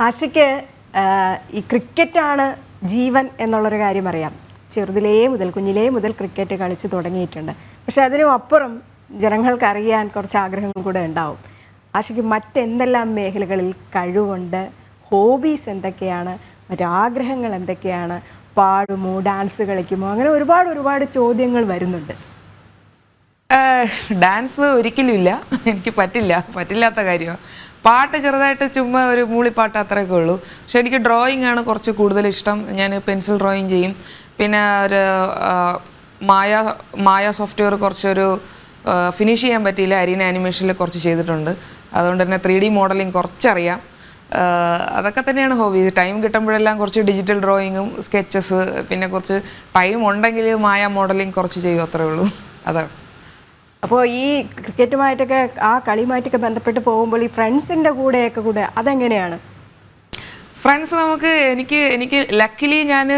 ആശയ്ക്ക് ഈ ക്രിക്കറ്റാണ് ജീവൻ എന്നുള്ളൊരു കാര്യം അറിയാം. ചെറുതിലേ മുതൽ കുഞ്ഞിലേ മുതൽ ക്രിക്കറ്റ് കളിച്ച് തുടങ്ങിയിട്ടുണ്ട്. പക്ഷെ അതിനും അപ്പുറം ജനങ്ങൾക്ക് അറിയാൻ കുറച്ച് ആഗ്രഹങ്ങൾ കൂടെ ഉണ്ടാവും. ആശയ്ക്ക് മറ്റെന്തെല്ലാം മേഖലകളിൽ കഴിവുണ്ട്? ഹോബീസ് എന്തൊക്കെയാണ്? മറ്റാഗ്രഹങ്ങൾ എന്തൊക്കെയാണ്? പാടുമോ? ഡാൻസ് കളിക്കുമോ? അങ്ങനെ ഒരുപാട് ഒരുപാട് ചോദ്യങ്ങൾ വരുന്നുണ്ട്. ഡാൻസ് ഒരിക്കലും ഇല്ല എനിക്ക് പറ്റില്ല. പറ്റില്ലാത്ത കാര്യമാണ് പാട്ട് ചെറുതായിട്ട് ചുമ്മാ ഒരു മൂളിപ്പാട്ട് അത്രയൊക്കെ ഉള്ളൂ. പക്ഷെ എനിക്ക് ഡ്രോയിങ് ആണ് കുറച്ച് കൂടുതൽ ഇഷ്ടം. ഞാൻ പെൻസിൽ ഡ്രോയിങ് ചെയ്യും. പിന്നെ ഒരു മായ മായ സോഫ്റ്റ്വെയർ കുറച്ചൊരു ഫിനിഷ് ചെയ്യാൻ പറ്റിയില്ല. അരീന ആനിമേഷനിൽ കുറച്ച് ചെയ്തിട്ടുണ്ട്. അതുകൊണ്ട് തന്നെ ത്രീ ഡി മോഡലിംഗ് കുറച്ചറിയാം. അതൊക്കെ തന്നെയാണ് ഹോബി ടൈം കിട്ടുമ്പോഴെല്ലാം കുറച്ച് ഡിജിറ്റൽ ഡ്രോയിങ്ങും സ്കെച്ചസ് പിന്നെ കുറച്ച് ടൈം ഉണ്ടെങ്കിൽ മായ മോഡലിംഗ് കുറച്ച് ചെയ്യും. അത്രേ ഉള്ളൂ. അതാണ്. അപ്പോൾ ഈ ക്രിക്കറ്റുമായിട്ടൊക്കെ ആ കളിയുമായിട്ടൊക്കെ ബന്ധപ്പെട്ട് പോകുമ്പോൾ ഈ ഫ്രണ്ട്സിന്റെ കൂടെയൊക്കെ കൂടെ അതെങ്ങനെയാണ്? ഫ്രണ്ട്സ് നമുക്ക് എനിക്ക് എനിക്ക് ലക്കിലി ഞാൻ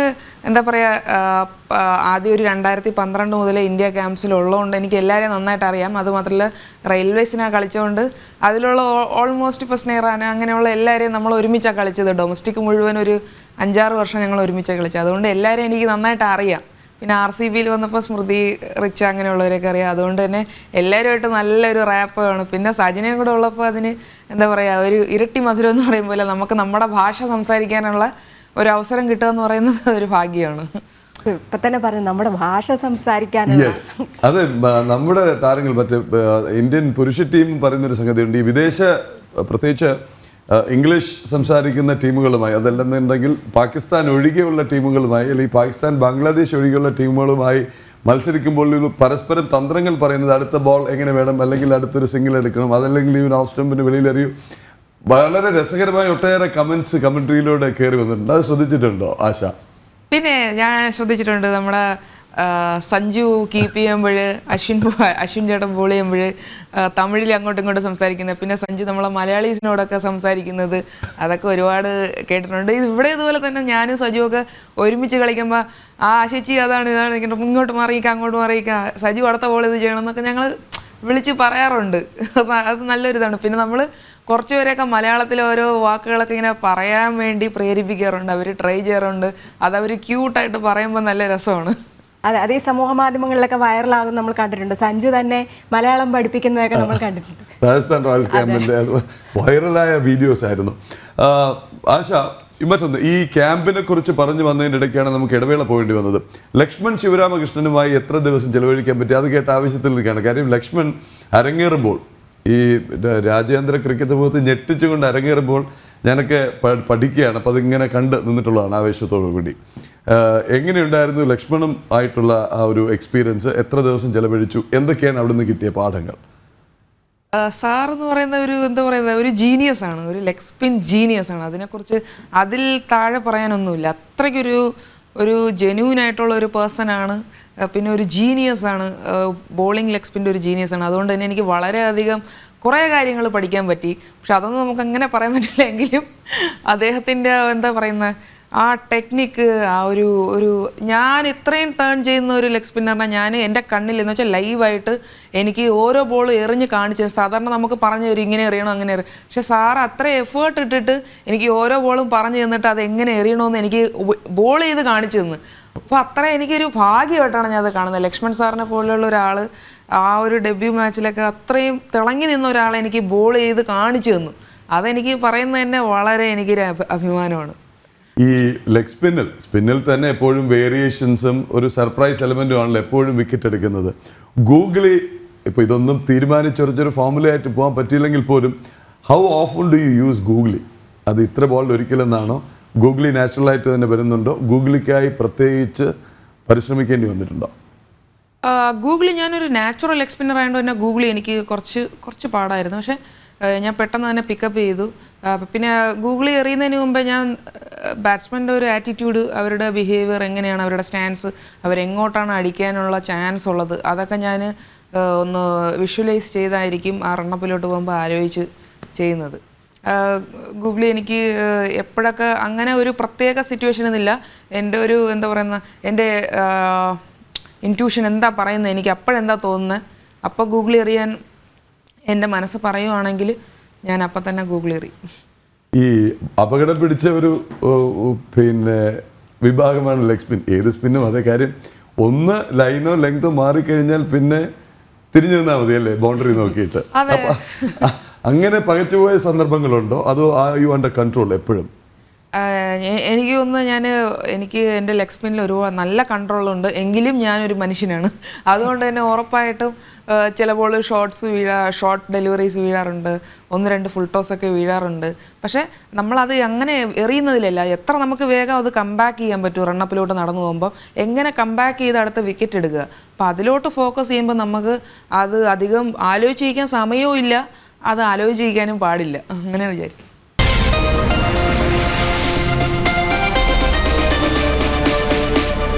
എന്താ പറയുക ആദ്യം ഒരു രണ്ടായിരത്തി പന്ത്രണ്ട് മുതൽ ഇന്ത്യ ക്യാമ്പ്സിലുള്ളതുകൊണ്ട് എനിക്ക് എല്ലാവരെയും നന്നായിട്ട് അറിയാം. അതുമാത്രമല്ല റെയിൽവേസിനാ കളിച്ചുകൊണ്ട് അതിലുള്ള ഓൾമോസ്റ്റ് ഇപ്പോൾ സ്നേഹാന അങ്ങനെയുള്ള എല്ലാവരെയും നമ്മൾ ഒരുമിച്ചാണ് കളിച്ചത്. ഡൊമസ്റ്റിക് മുഴുവൻ ഒരു അഞ്ചാറ് വർഷം ഞങ്ങൾ ഒരുമിച്ചാണ് കളിച്ചത്. അതുകൊണ്ട് എല്ലാവരെയും എനിക്ക് നന്നായിട്ട് അറിയാം. പിന്നെ ആർ സി ബിയിൽ വന്നപ്പോൾ സ്മൃതി റിച്ച അങ്ങനെയുള്ളവരെയൊക്കെ അറിയാം. അതുകൊണ്ട് തന്നെ എല്ലാവരുമായിട്ട് നല്ലൊരു റാപ്പാണ് പിന്നെ സജിനെയും കൂടെ ഉള്ളപ്പോൾ അതിന് എന്താ പറയുക ഒരു ഇരട്ടി മധുരം എന്ന് പറയുമ്പോൾ നമുക്ക് നമ്മുടെ ഭാഷ സംസാരിക്കാനുള്ള ഒരു അവസരം കിട്ടുക എന്ന് പറയുന്നത് അതൊരു ഭാഗ്യമാണ്. ഇപ്പൊ തന്നെ പറഞ്ഞു നമ്മുടെ ഭാഷ സംസാരിക്കാനുള്ള യെസ് അതെ നമ്മുടെ താരങ്ങൾ മറ്റേ ഇന്ത്യൻ പുരുഷ ടീം പറയുന്നൊരു സംഗതിയുണ്ട്. ഈ വിദേശ പ്രത്യേകിച്ച് ഇംഗ്ലീഷ് സംസാരിക്കുന്ന ടീമുകളുമായി അതല്ലെന്നുണ്ടെങ്കിൽ പാകിസ്ഥാൻ ഒഴികെയുള്ള ടീമുകളുമായി അല്ലെങ്കിൽ പാകിസ്ഥാൻ ബംഗ്ലാദേശ് ഒഴികെയുള്ള ടീമുകളുമായി മത്സരിക്കുമ്പോൾ പരസ്പരം തന്ത്രങ്ങൾ പറയുന്നത് അടുത്ത ബോൾ എങ്ങനെ വേണം അല്ലെങ്കിൽ അടുത്തൊരു സിംഗിൾ എടുക്കണം അതല്ലെങ്കിൽ ഈ ഓഫ് സ്റ്റംപിന് വെളിയിലെറിയും വളരെ രസകരമായ ഒട്ടേറെ കമന്റ്സ് കമന്ററിയിലൂടെ കയറി വന്നിട്ടുണ്ട്. അത് ശ്രദ്ധിച്ചിട്ടുണ്ടോ ആശ? പിന്നെ ഞാൻ ശ്രദ്ധിച്ചിട്ടുണ്ട് നമ്മുടെ സഞ്ജു കീപ്പ് ചെയ്യുമ്പോൾ അശ്വിൻ അശ്വിൻ ചേട്ടൻ ബോൾ ചെയ്യുമ്പോൾ തമിഴിൽ അങ്ങോട്ടും ഇങ്ങോട്ടും സംസാരിക്കുന്നത്. പിന്നെ സഞ്ജു നമ്മളെ മലയാളീസിനോടൊക്കെ സംസാരിക്കുന്നത്. അതൊക്കെ ഒരുപാട് കേട്ടിട്ടുണ്ട്. ഇവിടെ ഇതുപോലെ തന്നെ ഞാനും സജു ഒക്കെ ഒരുമിച്ച് കളിക്കുമ്പോൾ ആ ചേച്ചി അതാണ് ഇതാണ് ഇങ്ങോട്ട് മാറിയിക്കാം അങ്ങോട്ട് മാറിയിക്കാം. സജു അടുത്ത ബോൾ ഇത് ചെയ്യണം എന്നൊക്കെ ഞങ്ങൾ വിളിച്ച് പറയാറുണ്ട്. അപ്പം അത് നല്ലൊരിതാണ് പിന്നെ നമ്മൾ കുറച്ച് പേരെയൊക്കെ മലയാളത്തിൽ ഓരോ വാക്കുകളൊക്കെ ഇങ്ങനെ പറയാൻ വേണ്ടി പ്രേരിപ്പിക്കാറുണ്ട്. അവർ ട്രൈ ചെയ്യാറുണ്ട്. അതവർ ക്യൂട്ടായിട്ട് പറയുമ്പോൾ നല്ല രസമാണ്. അതെ അതേ ഈ സമൂഹ മാധ്യമങ്ങളിലൊക്കെ വൈറലാകും നമ്മൾ കണ്ടിട്ടുണ്ട്. സഞ്ജു തന്നെ മലയാളം പഠിപ്പിക്കുന്നതൊക്കെ നമ്മൾ കണ്ടിട്ടുണ്ട്. രാജസ്ഥാൻ റോയൽസ് ക്യാമ്പിന്റെ വൈറലായ വീഡിയോസ് ആയിരുന്നു. ആശ മറ്റൊന്ന് ഈ ക്യാമ്പിനെ കുറിച്ച് പറഞ്ഞു വന്നതിന്റെ ഇടയ്ക്കാണ് നമുക്ക് ഇടവേള പോകേണ്ടി വന്നത്. ലക്ഷ്മൺ ശിവരാമകൃഷ്ണനുമായി എത്ര ദിവസം ചെലവഴിക്കാൻ പറ്റി? അത് കേട്ട ആവശ്യത്തിൽ നിൽക്കുകയാണ്. കാര്യം ലക്ഷ്മൺ അരങ്ങേറുമ്പോൾ ഈ രാജ്യാന്തര ക്രിക്കറ്റ് സമൂഹത്ത് ഞെട്ടിച്ചുകൊണ്ട് അരങ്ങേറുമ്പോൾ ഞാനൊക്കെ പഠിക്കുകയാണ്. അപ്പോൾ അതിങ്ങനെ കണ്ട് നിന്നിട്ടുള്ളതാണ് ആവേശത്തോടു കൂടി എങ്ങനെയുണ്ടായിരുന്നു ലക്ഷ്മണും ആയിട്ടുള്ള ആ ഒരു എക്സ്പീരിയൻസ് എത്ര ദിവസം ചെലവഴിച്ചു? എന്തൊക്കെയാണ് അവിടുന്ന് കിട്ടിയ പാഠങ്ങൾ? സാർ എന്ന് പറയുന്ന ഒരു എന്താ പറയുന്നത്? ഒരു ജീനിയസ് ആണ്. ഒരു ലെക്സ്പിൻ ജീനിയസ് ആണ്. അതിനെക്കുറിച്ച് അതിൽ താഴെ പറയാനൊന്നുമില്ല. അത്രയ്ക്കൊരു ഒരു ജെന്യൂൻ ആയിട്ടുള്ള ഒരു പേഴ്സൺ ആണ്. പിന്നെ ഒരു ജീനിയസ് ആണ്. ബോളിംഗ് ലെഗ് സ്പിന്റെ ഒരു ജീനിയസ് ആണ്. അതുകൊണ്ട് തന്നെ എനിക്ക് വളരെയധികം കുറേ കാര്യങ്ങൾ പഠിക്കാൻ പറ്റി. പക്ഷെ അതൊന്നും നമുക്ക് അങ്ങനെ പറയാൻ പറ്റില്ല. എങ്കിലും അദ്ദേഹത്തിന്റെ എന്താ പറയുന്നത്? ആ ടെക്നിക്ക് ആ ഒരു ഒരു ഞാൻ ഇത്രയും ടേൺ ചെയ്യുന്ന ഒരു ലെഗ് സ്പിന്നറിനെ ഞാൻ എന്റെ കണ്ണിൽ എന്ന് വെച്ചാൽ ലൈവായിട്ട് എനിക്ക് ഓരോ ബോൾ എറിഞ്ഞ് കാണിച്ചു. സാധാരണ നമുക്ക് പറഞ്ഞു തരും ഇങ്ങനെ എറിയണം അങ്ങനെ എറിയണം പക്ഷേ സാർ അത്ര എഫേർട്ട് ഇട്ടിട്ട് എനിക്ക് ഓരോ ബോളും പറഞ്ഞു തന്നിട്ട് അത് എങ്ങനെ എറിയണമെന്ന് എനിക്ക് ബോൾ ചെയ്ത് കാണിച്ചു തന്നു. അപ്പോൾ അത്ര എനിക്കൊരു ഭാഗ്യമായിട്ടാണ് ഞാൻ അത് കാണുന്നത്. ലക്ഷ്മൺ സാറിനെ പോലെയുള്ള ഒരാൾ ആ ഒരു ഡെബ്യൂ മാച്ചിലൊക്കെ അത്രയും തിളങ്ങി നിന്ന ഒരാളെ എനിക്ക് ബോൾ ചെയ്ത് കാണിച്ചു തന്നു. അതെനിക്ക് പറയുന്നത് തന്നെ വളരെ എനിക്കൊരു അഭിമാനമാണ്. ഈ ലെഗ് സ്പിന്നിൽ സ്പിന്നിൽ തന്നെ എപ്പോഴും വേരിയേഷൻസും ഒരു സർപ്രൈസ് എലമെന്റും ആണല്ലോ എപ്പോഴും വിക്കറ്റ് എടുക്കുന്നത്. ഗൂഗിളി ഇപ്പോൾ ഇതൊന്നും തീരുമാനിച്ചൊരു ഫോമുലയായിട്ട് പോകാൻ പറ്റിയില്ലെങ്കിൽ പോലും how often do you use googly അത് ഇത്ര ബോളിൽ ഒരിക്കലെന്നാണോ? ഗൂഗിളി നാച്ചുറലായിട്ട് തന്നെ വരുന്നുണ്ടോ? ഗൂഗിളിക്കായി പ്രത്യേകിച്ച് പരിശ്രമിക്കേണ്ടി വന്നിട്ടുണ്ടോ? ഗൂഗിളി ഞാനൊരു നാച്ചുറൽ എക്സ്പിന്നർ ആയതുകൊണ്ട് തന്നെ ഗൂഗിളി എനിക്ക് കുറച്ച് കുറച്ച് പാടായിരുന്നു. പക്ഷേ ഞാൻ പെട്ടെന്ന് തന്നെ പിക്കപ്പ് ചെയ്തു. പിന്നെ ഗൂഗിളിൽ എറിയുന്നതിന് മുമ്പേ ഞാൻ ബാറ്റ്സ്മാന്റെ ഒരു ആറ്റിറ്റ്യൂഡ് അവരുടെ ബിഹേവിയർ എങ്ങനെയാണ് അവരുടെ സ്റ്റാൻസ് അവരെങ്ങോട്ടാണ് അടിക്കാനുള്ള ചാൻസ് ഉള്ളത് അതൊക്കെ ഞാൻ ഒന്ന് വിഷ്വലൈസ് ചെയ്തായിരിക്കും ആ റണ്ണപ്പിലോട്ട് പോകുമ്പോൾ ആലോചിച്ച് ചെയ്യുന്നത്. ഗൂഗിളി എനിക്ക് എപ്പോഴൊക്കെ അങ്ങനെ ഒരു പ്രത്യേക സിറ്റുവേഷൻ എന്നില്ല എന്റെ ഒരു എന്താ പറയുന്ന എന്റെ ഇന്റ്യൂഷൻ എന്താ പറയുന്നത് എനിക്ക് അപ്പോഴെന്താ തോന്നുന്നത്? അപ്പോൾ ഗൂഗിളി എറിയാൻ എന്റെ മനസ്സ് പറയുവാണെങ്കിൽ ഞാൻ അപ്പം തന്നെ ഗൂഗിൾ എറി ഈ അപകടം പിടിച്ച ഒരു പിന്നെ വിഭാഗമാണ് ലെഗ് സ്പിൻ. ഏത് സ്പിന്നും അതേ കാര്യം. ഒന്ന് ലൈനോ ലെങ്തോ മാറിക്കഴിഞ്ഞാൽ പിന്നെ തിരിഞ്ഞു നിന്നാൽ മതി അല്ലേ? ബൗണ്ടറി നോക്കിയിട്ട്. അങ്ങനെ പകച്ചുപോയ സന്ദർഭങ്ങളുണ്ടോ? അതോ ആ യു അണ്ടർ കൺട്രോൾ എപ്പോഴും? എനിക്ക് തോന്നുന്നു ഞാൻ എനിക്ക് എന്റെ ലെഗ് സ്പിന്നിൽ ഒരു നല്ല കൺട്രോളുണ്ട് എങ്കിലും ഞാനൊരു മനുഷ്യനാണ്. അതുകൊണ്ട് തന്നെ ഉറപ്പായിട്ടും ചിലപ്പോൾ ഷോർട്സ് വീഴാ ഷോർട്ട് ഡെലിവറീസ് വീഴാറുണ്ട്. ഒന്ന് രണ്ട് ഫുൾ ടോസ് ഒക്കെ വീഴാറുണ്ട്. പക്ഷേ നമ്മളത് അങ്ങനെ എറിയുന്നതിലല്ല. എത്ര നമുക്ക് വേഗം അത് കംബാക്ക് ചെയ്യാൻ പറ്റും റണ്ണപ്പിലോട്ട് നടന്നു പോകുമ്പോൾ. എങ്ങനെ കംബാക്ക് ചെയ്ത് അടുത്ത വിക്കറ്റ് എടുക്കുക? അപ്പോൾ അതിലോട്ട് ഫോക്കസ് ചെയ്യുമ്പോൾ നമുക്ക് അത് അധികം ആലോചിക്കാൻ സമയവും ഇല്ല. അത് ആലോചിക്കാനും പാടില്ല. അങ്ങനെ വിചാരിക്കും.